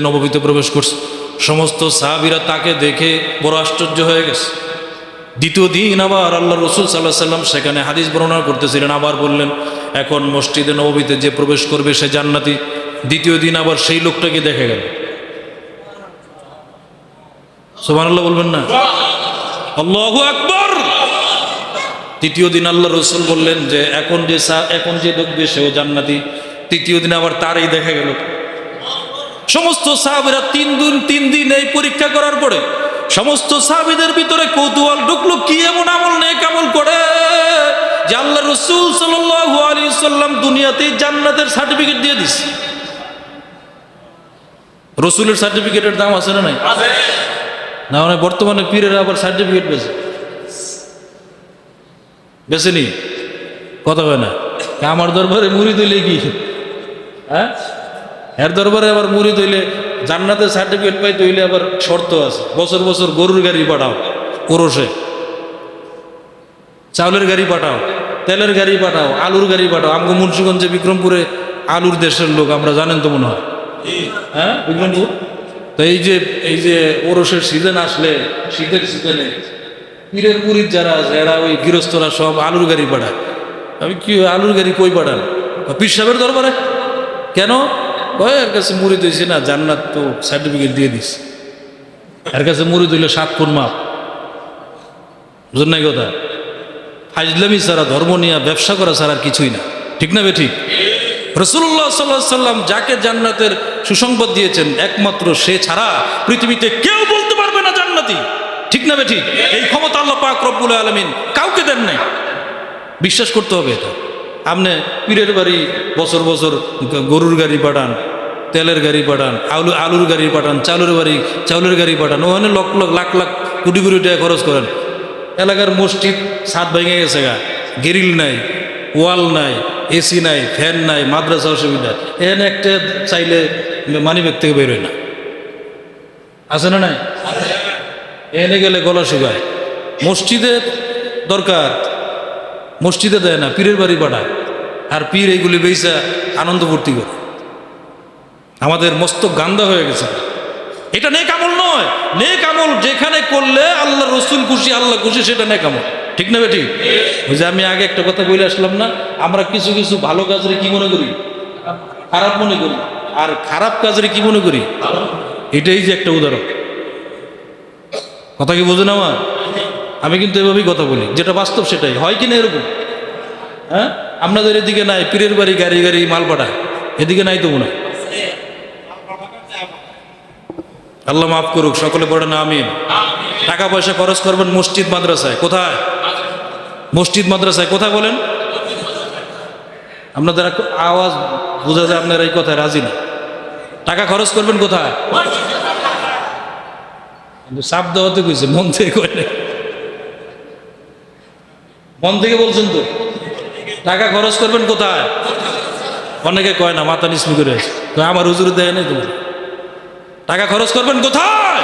নবমীতে প্রবেশ করছে। সমস্ত সাহাবিরা তাকে দেখে বড় আশ্চর্য হয়ে গেছে। দ্বিতীয় দিন আবার আল্লাহ রসুল সাল্লাহ সাল্লাম সেখানে হাদিস বর্ণনা করতেছিলেন, আবার বললেন, এখন মসজিদে নবমীতে যে প্রবেশ করবে সে জান্নাতি। দ্বিতীয় দিন আবার সেই লোকটাকে দেখে গেল। সোমান আল্লাহ বলবেন না? আল্লাহু আকবর! তৃতীয় দিন আল্লাহ রসুল বললেন যে, এখন যে এখন যে ঢুকবে সেও জান্নাতি। তৃতীয় দিন আবার তারই দেখা গেল। সমস্ত সাহাবিরা তিন দিন তিন দিন এই পরীক্ষা করার পরে সমস্ত সাহাবিদের ভিতরে কৌতূহল ঢুকলো কি এমন আমল নেই আমল করে যে আল্লাহ রসুল সাল্লাম দুনিয়াতে জান্নাতের সার্টিফিকেট দিয়ে দিস রসুলের সার্টিফিকেটের দাম আছে না নাই? না মানে বর্তমানে পীরের আবার সার্টিফিকেট বেছে। বেছেনি? কথা হয় না। আমার দরবারে মুড়ি দিলে কি? হ্যাঁ? এর দরবারে আবার মুড়ি তৈলে জান্নাতের সার্টিফিকেট পাই তৈলে আবার শর্ত আছে। বছর বছর গরুর গাড়ি পাঠাও, ওরসে। চাউলের গাড়ি পাঠাও, তেলের গাড়ি পাঠাও, আলুর গাড়ি পাঠাও। আমগো মুন্সিগঞ্জে বিক্রমপুরে আলুর দেশের লোক, আমরা জানেন তো মনে হয়। হ্যাঁ বিক্রমপুর? তো এই যে এই যে ওরসের সিজন আসলে, শীতের সিজনে পীরের পুরীর যারা আছে, এরা ওই গৃহস্থরা সব আলুর গাড়ি পাঠায়। আমি কি, আলুর গাড়ি কই পাঠান? পীর সাহেবের দরবারে? কেন? কয় কাছে মুড়ি দিয়েছি না, জান্নাত তো সার্টিফিকেট দিয়ে দিস এর কাছে মুড়ি দিলে সাত কোন মাপ। বুঝুন নাই কথা? ফাইজলামি ছাড়া, ধর্ম নিয়ে ব্যবসা করা ছাড়া কিছুই না। ঠিক না বে ঠিক? রসুল্লাহ সাল্লাহ সাল্লাম যাকে জান্নাতের সুসংবাদ দিয়েছেন, একমাত্র সে ছাড়া পৃথিবীতে কেউ বলতে পারবে না জান্নাতি। ঠিক না বে ঠিক? এই ক্ষমতা আল্লাহ পাক রব্বুল আলমিন কাউকে দেন নাই। বিশ্বাস করতে হবে এটা। আপনি পীরের বাড়ি বছর বছর গরুর গাড়ি পাঠান, তেলের গাড়ি পাঠান, আলু, আলুর গাড়ি পাঠান চালুর বাড়ি, চাউলের গাড়ি পাঠান, ওখানে লক্ষ লক্ষ লাখ লাখ কোটি কোটি টাকা খরচ করেন। এলাকার মসজিদ ছাদ ভেঙে গেছে গা, গেরিল নাই, ওয়াল নাই এসি নাই, ফ্যান নাই, মাদ্রাসা অসুবিধা। এখানে একটা চাইলে মানিব্যাগ থেকে বেরোয় না। আছে না নাই? এনে গেলে গলা শুকায়। মসজিদে দরকার। মসজিদে দেয় না, পীরের বাড়ি পাঠায়। আর পীর এইগুলি বেইসা আনন্দ ফুর্তি করে। আমাদের মস্ত গান্দা হয়ে গেছে। এটা নেক আমল নয়। নেক আমল যেখানে করলে আল্লাহ রসুল খুশি, আল্লাহ খুশি, সেটা নেক আমল। ঠিক না বেটি? ওই যে আমি আগে একটা কথা বলে আসলাম না, আমরা কিছু কিছু ভালো কাজরে কি মনে করি? খারাপ মনে করি। আর খারাপ কাজরে কি মনে করি? এটাই যে একটা উদাহরণ। কথা কি বোঝেন আমার? আমি কিন্তু এভাবেই কথা বলি, যেটা বাস্তব সেটাই। হয় কি না এরকম? হ্যাঁ? আপনাদের এদিকে নাই, পীরের বাড়ি, গাড়ি গাড়ি, মাল পাঠায় এদিকে নাই তো মনে আল্লাহ মাফ করুক, সকলে পড়ে না, আমিন। টাকা পয়সা খরচ করবেন মসজিদ, মাদ্রাসায়। কোথায়? মসজিদ, মাদ্রাসায়। কোথায় বলেন? আপনাদের আওয়াজ বোঝা যায় আপনারা এই কথায় রাজি না। টাকা খরচ করবেন কোথায়? কিন্তু সাপ দেওয়াতে কইছে, মন থেকে কয়। মন থেকে বলছেন তো। টাকা খরচ করবেন কোথায়? অনেকে কয় না, মাথা নিসমি করে আমার হুজুর দেয় নাই তোমার। টাকা খরচ করবেন কোথায়?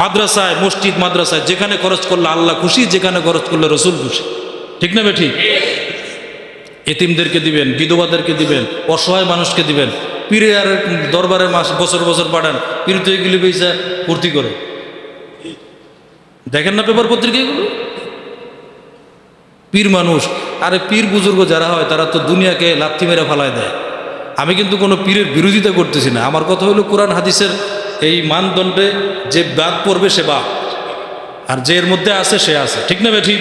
মাদ্রাসায়, মসজিদ, মাদ্রাসায়, যেখানে খরচ করলে আল্লাহ খুশি, যেখানে খরচ করলে রসুল খুশি। ঠিক না বেঠি এতিমদেরকে দিবেন, বিধবাদেরকে দিবেন, অসহায় মানুষকে দিবেন। পীরে আর দরবারে মাস, বছর বছর পাঠান পীর তো এগুলি পয়সা ফুর্তি করে। দেখেন না পেপার পত্রিকাগুলো পীর মানুষ, আরে পীর বুজুর্গ যারা হয়, তারা তো দুনিয়াকে লাথি মেরে ফালায় দেয়। আমি কিন্তু কোনো পীরের বিরোধিতা করতেছি না। আমার কথা হলো কোরআন হাদিসের এই মানদণ্ডে যে বাদ পড়বে সে বাদ, আর যে এর মধ্যে আছে সে আছে। ঠিক না বে ঠিক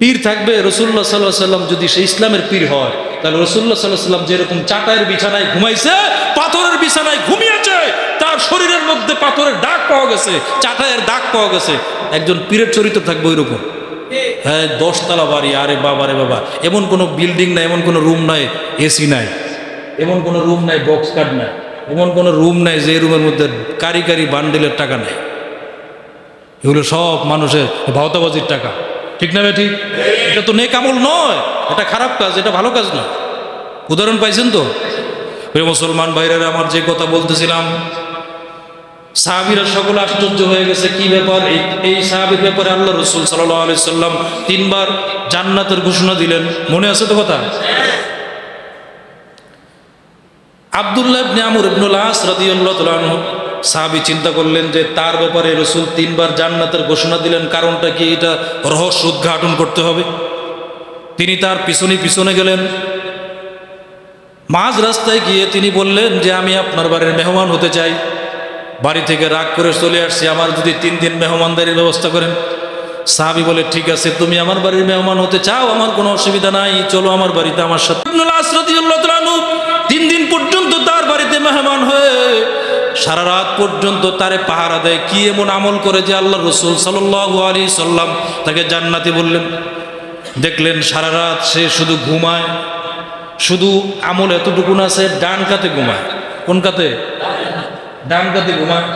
পীর থাকবে রসুল্লাহ সাল্লাহ সাল্লাম যদি সে ইসলামের পীর হয়, তাহলে রসুল্লাহ সাল্লাহ সাল্লাম যেরকম চাটায়ের বিছানায় ঘুমাইছে, পাথরের বিছানায় ঘুমিয়েছে তার শরীরের মধ্যে পাথরের দাগ পাওয়া গেছে চাটায়ের দাগ পাওয়া গেছে। একজন পীরের চরিত্র থাকবে ওই রকম হ্যাঁ দশতলা বাড়ি, আরে বাবা রে বাবা। এমন কোনো বিল্ডিং নাই, এমন কোনো রুম নাই, এসি নাই। এমন কোনো রুম নাই, বক্স কার্ড নাই। এমন কোনো রুম নাই যে রুমের মধ্যে কারি কারি বান্ডেলের টাকা নাই। এগুলো সব মানুষের ভাওতাবাজির টাকা। ঠিক না ঠিক? এটা তো নেক আমল নয়। এটা খারাপ কাজ, এটা ভালো কাজ না। উদাহরণ পাইছেন তো? মুসলমান ভাইরা আমার যে কথা বলতেছিলাম সাহাবিরা সকল আশ্চর্য হয়ে গেছে, কি ব্যাপার? এই এই সাহাবির ব্যাপারে আল্লাহ রসুল সাল্লাম তিনবার জান্নাতের ঘোষণা দিলেন। মনে আছে তো কথা? আবদুল্লাহ ইবনে আমর সাহাবী চিন্তা করলেন যে তার ব্যাপারে রসুল তিনবার জান্নাতের ঘোষণা দিলেন, কারণটা কি? এটা রহস্য উদ্ঘাটন করতে হবে। তিনি তার পিছনে পিছনে গেলেন। মাঝ রাস্তায় গিয়ে তিনি বললেন যে, আমি আপনার বাড়ির মেহমান হতে চাই। বাড়ি থেকে রাগ করে চলে আসছি। আমার যদি তিন দিন মেহমানদারির ব্যবস্থা করেন। সাহাবি বলে, ঠিক আছে, তুমি আমার বাড়ির মেহমান হতে চাও, আমার কোনো অসুবিধা নাই, চলো আমার বাড়িতে আমার সাথে। তিন দিন পর্যন্ত তার বাড়িতে মেহমান হয়ে সারা রাত পর্যন্ত তারে পাহারা দেয়। কি এমন আমল করে যে আল্লাহ রসুল সাল্লাল্লাহু আলাইহি সাল্লাম তাকে জান্নাতি বললেন। দেখলেন সারা রাত সে শুধু ঘুমায়, শুধু আমল এতটুকুন আছে ডান কাতে ঘুমায়। কোন কাতে? ডান কাতে ঘুমায়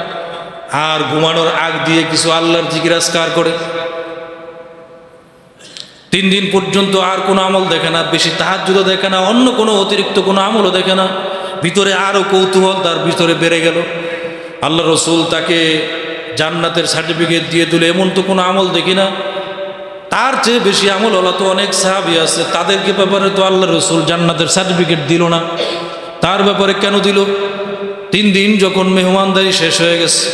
আর ঘুমানোর আগ দিয়ে কিছু আল্লাহর জিজ্ঞাসকার করে। তিন দিন পর্যন্ত আর কোনো আমল দেখে না, বেশি তাহার তাহাজুদও দেখে না, অন্য কোনো অতিরিক্ত কোনো আমলও দেখে না। ভিতরে আরও কৌতূহল, তার ভিতরে বেড়ে গেল। আল্লাহ রসুল তাকে জান্নাতের সার্টিফিকেট দিয়ে দিলে, এমন তো কোনো আমল দেখি না। তার চেয়ে বেশি আমল হলো তো অনেক সাহাবি আছে, তাদেরকে ব্যাপারে তো আল্লাহ রসুল জান্নাতের সার্টিফিকেট দিল না। তার ব্যাপারে কেন দিল? তিন দিন যখন মেহমানদারি শেষ হয়ে গেছে,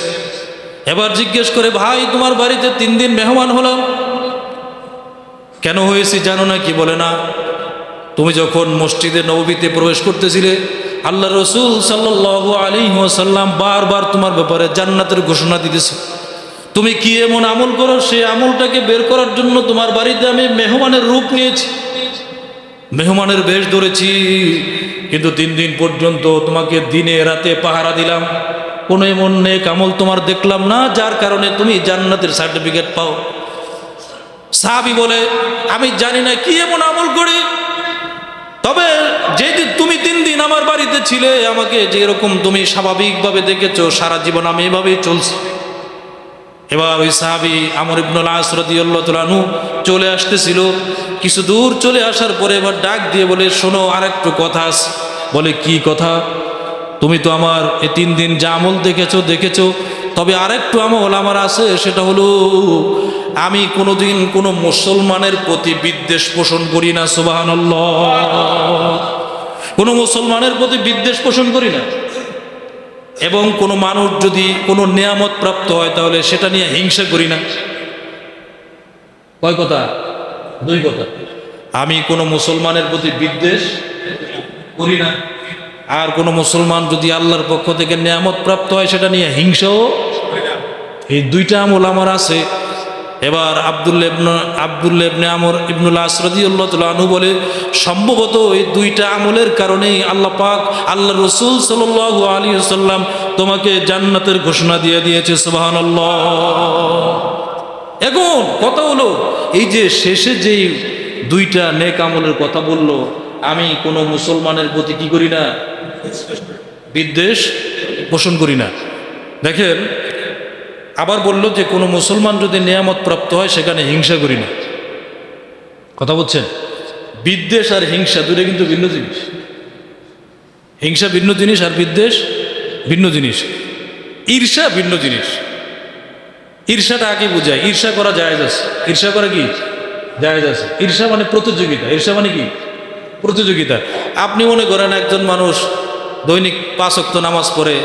এবার জিজ্ঞেস করে, ভাই, তোমার বাড়িতে তিন দিন মেহমান হলাম? কেন হয়েছি জানো না কি বলে না? তুমি যখন মসজিদে নবীতে প্রবেশ করতেছিলে, আল্লাহ রসুল সাল্লাহ আলী ওসাল্লাম বারবার তোমার ব্যাপারে জান্নাতের ঘোষণা দিতেছে। তুমি কি এমন আমল করো? সে আমলটাকে বের করার জন্য তোমার বাড়িতে আমি মেহমানের রূপ নিয়েছি। মেহমানের বেশ ধরেছি, কিন্তু তিন দিন পর্যন্ত তোমাকে দিনে রাতে পাহারা দিলাম। কোনো এমন নেক আমল তোমার দেখলাম না, যার কারণে তুমি জান্নাতের সার্টিফিকেট পাও। সাহাবি বলে, আমি জানি না কি এমন আমল করি। তবে যেদিন তুমি তিন দিন আমার বাড়িতে ছিলে, আমাকে যে এরকম তুমি স্বাভাবিকভাবে দেখেছ, সারা জীবন আমি এভাবেই চলছি। এবার ওই সাহাবি আমর ইবনুল আসরদিউল্লাহু চলে আসতেছিল। কিছু দূর চলে আসার পরে এবার ডাক দিয়ে বলে, শোনো আর একটু কথা বলে, কি কথা? তুমি তো আমার এ তিন দিন যা আমল দেখেছ দেখেছ। তবে আরেকটু আমল আমার আছে, সেটা হলো, আমি কোনোদিন কোনো মুসলমানের প্রতি বিদ্বেষ পোষণ করি না সুবাহান কোনো মুসলমানের প্রতি বিদ্বেষ পোষণ করি না। এবং কোনো মানুষ যদি কোনো নিয়ামত প্রাপ্ত হয়, তাহলে সেটা নিয়ে হিংসা করি না। কয় কথা? দুই কথা আমি কোনো মুসলমানের প্রতি বিদ্বেষ করি না। আর কোনো মুসলমান যদি আল্লাহর পক্ষ থেকে নিয়ামত প্রাপ্ত হয়, সেটা নিয়ে হিংসাও এই দুইটা আমল আমার আছে। এবার আবদুল্লা ইবন আমর ইবনুল আসরদি আল্লাহ আনু বলে, সম্ভবত এই দুইটা আমলের কারণেই আল্লাহ পাক আল্লাহ রসুল সাল আলী সাল্লাম তোমাকে জান্নাতের ঘোষণা দিয়ে দিয়েছে সুবাহান এখন কথা হলো, এই যে শেষে যেই দুইটা নেক আমলের কথা বলল, আমি কোনো মুসলমানের প্রতি কি করি না? বিদ্বেষ পোষণ করি না। দেখেন, আবার বলল যে কোনো মুসলমান যদি নিয়ামত প্রাপ্ত হয়, সেখানে হিংসা করি না। কথা বলছেন? বিদ্বেষ আর হিংসা দুটো কিন্তু ভিন্ন জিনিস। হিংসা ভিন্ন জিনিস আর বিদ্বেষ ভিন্ন জিনিস। ঈর্ষা ভিন্ন জিনিস। ঈর্ষাটা আগে বোঝায়। ঈর্ষা করা যায় আছে। ঈর্ষা করা কি? যায় আছে। ঈর্ষা মানে প্রতিযোগিতা। ঈর্ষা মানে কি? প্রতিযোগিতা। আপনি মনে করেন একজন মানুষ দৈনিক পাঁচ অক্ত নামাজ পড়ে,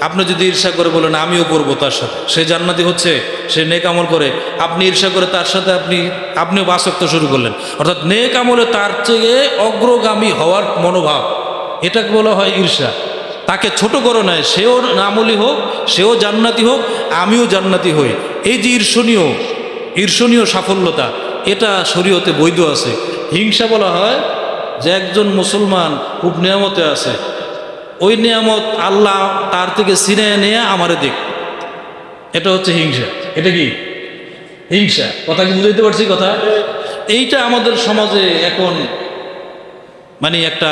আপনি যদি ঈর্ষা করে বলেন, আমিও করব তার সাথে। সে জান্নাতি হচ্ছে, সে নেক আমল করে। আপনি ঈর্ষা করে তার সাথে আপনি, আপনিও বাসক্ত শুরু করলেন। অর্থাৎ নেক আমলে তার চেয়ে অগ্রগামী হওয়ার মনোভাব, এটাকে বলা হয় ঈর্ষা। তাকে ছোট করো নয় সেও আমলি হোক, সেও জান্নাতি হোক, আমিও জান্নাতি হই। এই যে ঈর্ষণীয় ঈর্ষণীয় সাফল্যতা, এটা শরীয়তে বৈধ আছে। হিংসা বলা হয় যে একজন মুসলমান খুব নিয়ামতে আছে। ওই নিয়ামত আল্লাহ তার থেকে সিনে নিয়ে আমারে দেখ এটা হচ্ছে হিংসা। এটা কি? হিংসা। কথা কি বুঝাইতে পারছি কথা? এইটা আমাদের সমাজে এখন মানে একটা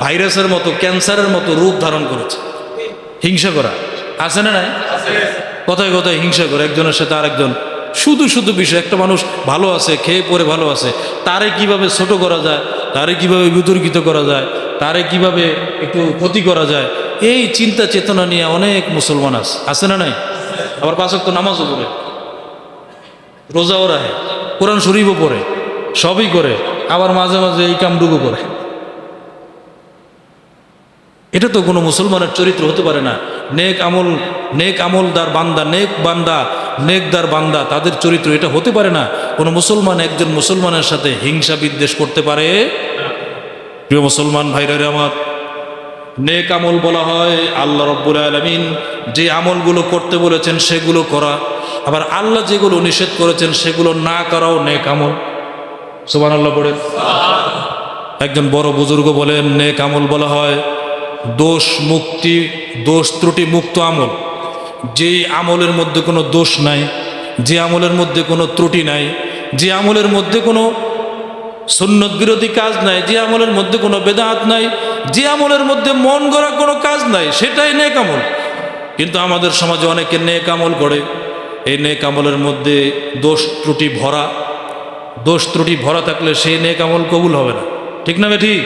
ভাইরাসের মতো, ক্যান্সারের মতো রূপ ধারণ করেছে। হিংসা করা। আছে না নাই? কথায় কথায় হিংসা করে, একজনের সাথে আরেকজন। শুধু শুধু বিষয়, একটা মানুষ ভালো আছে, খেয়ে পরে ভালো আছে, তারে কীভাবে ছোট করা যায়, তারে কীভাবে বিতর্কিত করা যায়, তারে কীভাবে একটু ক্ষতি করা যায়, এই চিন্তা চেতনা নিয়ে অনেক মুসলমান আছে। আছে না নাই? আবার পাঁচক তো নামাজও পড়ে। রোজাও রাহে কোরআন শরীফও পড়ে। সবই করে। আবার মাঝে মাঝে এই কামটুকু করে এটা তো কোনো মুসলমানের চরিত্র হতে পারে না। নেক আমল, নেক আমলদার বান্দা, নেক বান্দা, নেকদার বান্দা, তাদের চরিত্র এটা হতে পারে না। কোনো মুসলমান একজন মুসলমানের সাথে হিংসা বিদ্বেষ করতে পারে? প্রিয় মুসলমান ভাইরা আমার, নেক আমল বলা হয় আল্লাহ রব্বুল আলমিন, যে আমলগুলো করতে বলেছেন সেগুলো করা। আবার আল্লাহ যেগুলো নিষেধ করেছেন সেগুলো না করাও নেক আমল। সুবান আল্লাহ পড়ে একজন বড় বুজুর্গ বলেন, নেক আমল বলা হয় দোষ মুক্তি, দোষ ত্রুটি মুক্ত আমল। যেই আমলের মধ্যে কোনো দোষ নাই, যে আমলের মধ্যে কোনো ত্রুটি নাই, যে আমলের মধ্যে কোনো সুন্নত বিরোধী কাজ নাই, যে আমলের মধ্যে কোনো বেদাহাত নাই, যে আমলের মধ্যে মন গড়া কোনো কাজ নাই, সেটাই নেক আমল। কিন্তু আমাদের সমাজে অনেকে নেক আমল করে। এই নেক আমলের মধ্যে দোষ ত্রুটি ভরা। দোষ ত্রুটি ভরা থাকলে সেই নেক আমল কবুল হবে না। ঠিক না বে ঠিক।